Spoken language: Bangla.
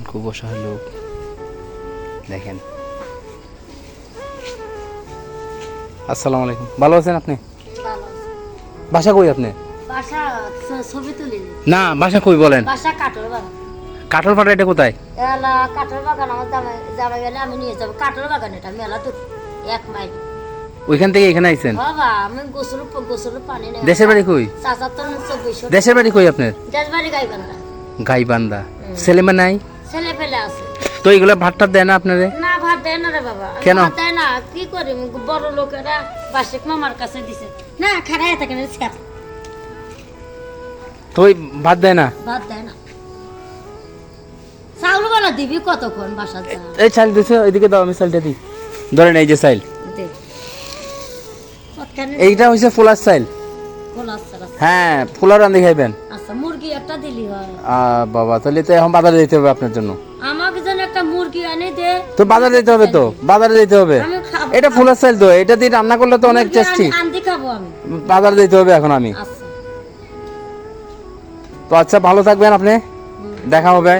দেখেন খুব অসহায় লোক। দেখেন। আসসালামু আলাইকুম। ভালো আছেন আপনি? বাসা কই আপনি? না। বাসা কই বলেন? কাঠল ফাটা এটা কোথায়? কাঠের বাগান আমার গেলে আমি নিয়ে যাব। কাঠের বাগান এটা মেলা দূর এক মাইল। ওইখান থেকে এখানে আইছেন? দেশের বাড়ি কই? তো দেশের বাড়ি কই আপনার? গাই বান্ধা গাইবান্ধা। ছেলেমে নাই? আছে। তো এইগুলো ভাতটা দেয় না আপনারে? না ভাত দেয় না রে বাবা। কেন? দেয় না কি করি? বড় লোকেরা বাসিক মামার কাছে দিছে। না খারাই থাকে না। তো ভাত দেয় না? ভাত দেয় না। চাউল বেলা দিবি কতক্ষণ বাসা এই চাল দিছে ওইদিকে দাও আমি চালটা দিই। ধরেন এই যে চাইল। এইটা হচ্ছে ফুলার চাইল। রাস্তা। হ্যাঁ ফুলার রান্ধি খাইবেন? আচ্ছা মুরগি একটা দিলি হয়। বাবা তাহলে তো এখন বাজারে যেতে হবে আপনার জন্য। আমাকে যেন একটা মুরগি এনে দে। তো বাজারে যেতে হবে তো? বাজারে যেতে হবে? এটা ফুলের চাইল তো এটা দিয়ে রান্না করলে তো অনেক টেস্টি আনতে খাব আমি। বাজারে যেতে হবে এখন আমি। আচ্ছা। তো আচ্ছা ভালো থাকবেন আপনি। দেখা হবে।